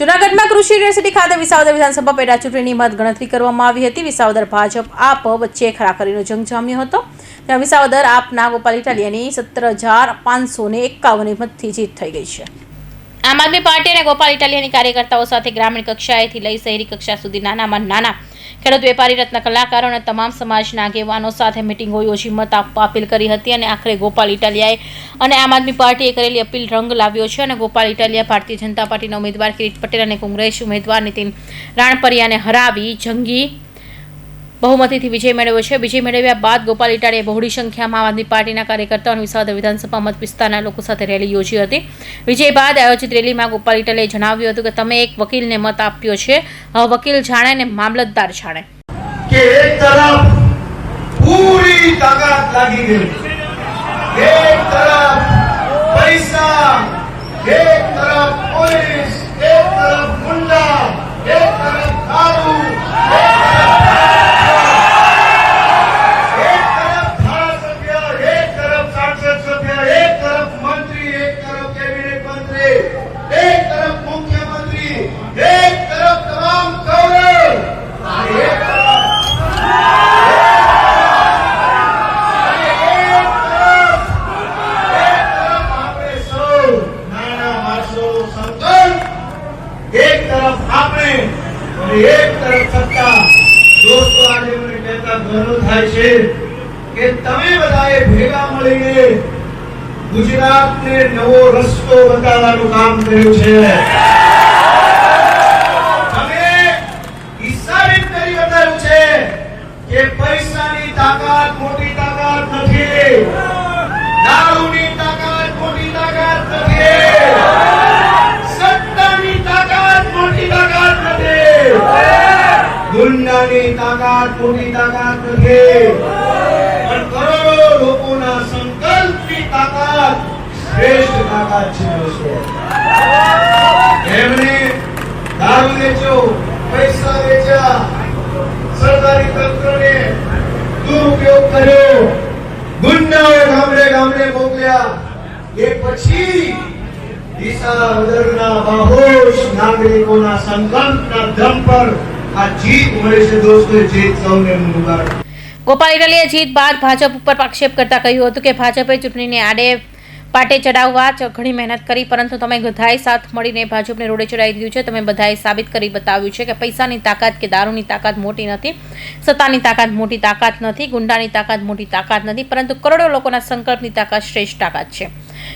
જૂનાગઢમાં કૃષિ યુનિવર્સિટી ખાતે વિસાવદર વિધાનસભા પેટા ચૂંટણીની મતગણતરી કરવામાં આવી હતી. વિસાવદર ભાજપ આપ વચ્ચે ખરાખરીનો જંગ જામ્યો હતો. ત્યાં વિસાવદર આપના ગોપાલ ઇટાલિયાની સત્તર હજાર પાંચસો ને એકાવન મતથી જીત થઈ ગઈ છે. આમ આદમી પાર્ટી અને ગોપાલ ઇટાલિયાની કાર્યકર્તાઓ સાથે ગ્રામીણ કક્ષાએથી લઈ શહેરી કક્ષા સુધી નાનામાં નાના ખેડૂત વેપારી રત્ન કલાકારો અને તમામ સમાજના આગેવાનો સાથે મિટિંગો યોજી મત આપવા અપીલ કરી હતી અને આખરે ગોપાલ ઇટાલિયાએ અને આમ આદમી પાર્ટીએ કરેલી અપીલ રંગ લાવ્યો છે અને ગોપાલ ઇટાલિયા ભારતીય જનતા પાર્ટીના ઉમેદવાર કિરીટ પટેલ અને કોંગ્રેસ ઉમેદવાર નીતિન રાણપરિયાને હરાવી જંગી બહુમતીથી વિજય મેળવ્યો છે. વિજય મેળવ્યા બાદ ગોપાલ ઇટાલીએ બહોળી સંખ્યામાં આમ આદમી પાર્ટીના કાર્યકર્તાઓ અને વિસાવદર વિધાનસભા મત વિસ્તારના લોકો સાથે રેલી યોજી હતી. વિજય બાદ આયોજિત રેલીમાં ગોપાલ ઇટાલીએ જણાવ્યું હતું કે, તમે એક વકીલને મત આપ્યો છે. વકીલ જાણે ને મામલતદાર જાણે. પૂરી તાકાત લાગી ગઈ. એક તરફ પૈસા એક એક તરફ સત્તા દોસ્તો આજે મને કહેતા ગર્વ થાય છે કે તમે બધાએ ભેગા મળીને ગુજરાતને નવો રસ્તો બતાવવાનું કામ કર્યું છે. પર આ જીત ગોપાલ ઇટાલીએ જીત બાદ ભાજપ ઉપર આક્ષેપ કરતા કહ્યું હતું કે ભાજપે ચૂંટણીને આડે પાટે ચડાવવા ઘણી મહેનત કરી, પરંતુ તમે બધાએ સાથ મળીને ભાજપને રોડે ચડાવી દીધું છે. તમે બધાએ સાબિત કરી બતાવ્યું છે કે પૈસાની તાકાત કે દારૂની તાકાત મોટી નથી, સત્તાની તાકાત મોટી તાકાત નથી, ગુંડાની તાકાત મોટી તાકાત નથી, પરંતુ કરોડો લોકોના સંકલ્પની તાકાત શ્રેષ્ઠ તાકાત છે.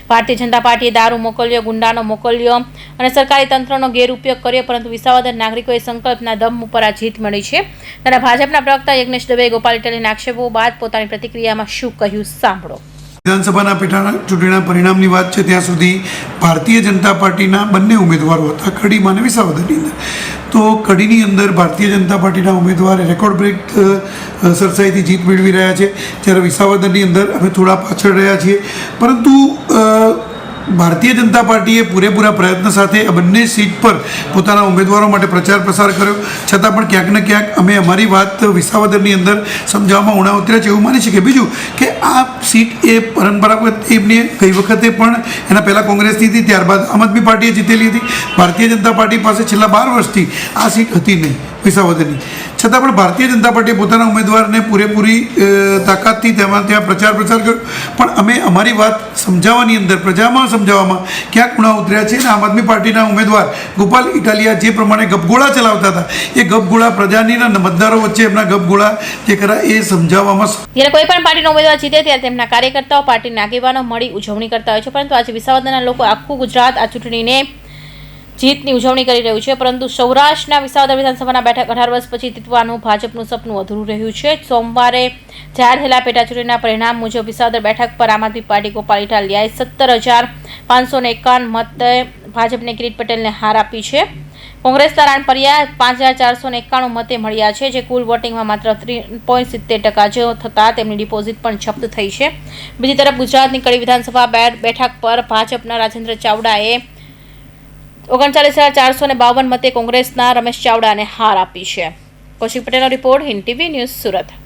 ભારતીય જનતા પાર્ટીએ દારૂ મોકલ્યો, ગુંડાનો મોકલ્યો અને સરકારી તંત્રનો ગેરઉપયોગ કર્યો, પરંતુ વિસાવદર નાગરિકોએ સંકલ્પના દમ ઉપર આ જીત મળી છે. ત્યારે ભાજપના પ્રવક્તા યજ્ઞેશ દવે ગોપાલ ઇટાલીના આક્ષેપો બાદ પોતાની પ્રતિક્રિયામાં શું કહ્યું, સાંભળો. વિધાનસભાના પેટાના ચૂંટણીના પરિણામની વાત છે, ત્યાં સુધી ભારતીય જનતા પાર્ટીના બંને ઉમેદવારો હતા કડીમાં અને વિસાવદરની અંદર. તો કડીની અંદર ભારતીય જનતા પાર્ટીના ઉમેદવારે રેકોર્ડ બ્રેક સરસાઈથી જીત મેળવી રહ્યા છે. જ્યારે વિસાવદરની અંદર અમે થોડા પાછળ રહ્યા છીએ. પરંતુ ભારતીય જનતા પાર્ટીએ પૂરેપૂરા પ્રયત્ન સાથે આ બંને સીટ પર પોતાના ઉમેદવારો માટે પ્રચાર પ્રસાર કર્યો. છતાં પણ ક્યાંક ને ક્યાંક અમે અમારી વાત વિસાવદરની અંદર સમજાવવામાં ઉણા ઉતર્યા છે એવું માની શકીએ. બીજું કે આ સીટ એ પરંપરાગત એમની ગઈ વખતે પણ એના પહેલાં કોંગ્રેસની હતી, ત્યારબાદ આમ આદમી પાર્ટીએ જીતેલી હતી. ભારતીય જનતા પાર્ટી પાસે છેલ્લા બાર વર્ષથી આ સીટ હતી નહીં વિસાવદરની છતાં પણ ભારતીય જનતા પાર્ટીએ પોતાના ઉમેદવારને પૂરેપૂરી તાકાતથી તેમાં ત્યાં પ્રચાર પ્રસાર કર્યો. પણ અમે અમારી વાત સમજાવવાની અંદર, પ્રજામાં સમજાવવામાં ક્યાંક ઉણા ઉતર્યા છે અને આમ આદમી પાર્ટીના ઉમેદવાર ગોપાલ ઇટાલિયા જે પ્રમાણે ગપગોળા ચલાવતા હતા, એ ગપગોળા પ્રજાની મતદારો વચ્ચે એમના ગપગોળા જે કરા એ સમજાવવામાં જ્યારે કોઈ પણ પાર્ટીનો ઉમેદવાર જીતે ત્યારે તેમના કાર્યકર્તાઓ પાર્ટીના આગેવાનો મળી ઉજવણી કરતા હોય છે. પરંતુ આજે વિસાવદરના લોકો આખું ગુજરાત આ ચૂંટણીને જીતની ઉજવણી કરી રહ્યું છે, પરંતુ સૌરાષ્ટ્રના વિસાવદર વિધાનસભાના બેઠક અઢાર વર્ષ પછી જીતવાનું ભાજપનું સપનું અધૂરું રહ્યું છે. સોમવારે જાહેર થયેલા પેટાચૂંટણીના પરિણામ મુજબ વિસાવદર બેઠક પર આમ આદમી પાર્ટી ગોપાલ ઇટાલિયાએ સત્તર હજાર પાંચસો ને એકાવન મતે ભાજપને કિરીટ પટેલને હાર આપી છે. કોંગ્રેસ કોંગ્રેસના પર્યા પાંચ હજાર ચારસો ને એકાણું મતે મળ્યા છે, જે કુલ વોટિંગમાં માત્ર ત્રણ પોઈન્ટ સિત્તેર ટકા જો થતાં તેમની ડિપોઝિટ પણ જપ્ત થઈ છે. બીજી તરફ ગુજરાતની કડી વિધાનસભા બેઠક પર ભાજપના રાજેન્દ્ર ચાવડાએ ઓગણચાલીસ હજાર ચારસો ને બાવન મતે કોંગ્રેસના રમેશ ચાવડાને હાર આપી છે. કૌશિક પટેલનો report Hind TV news Surat.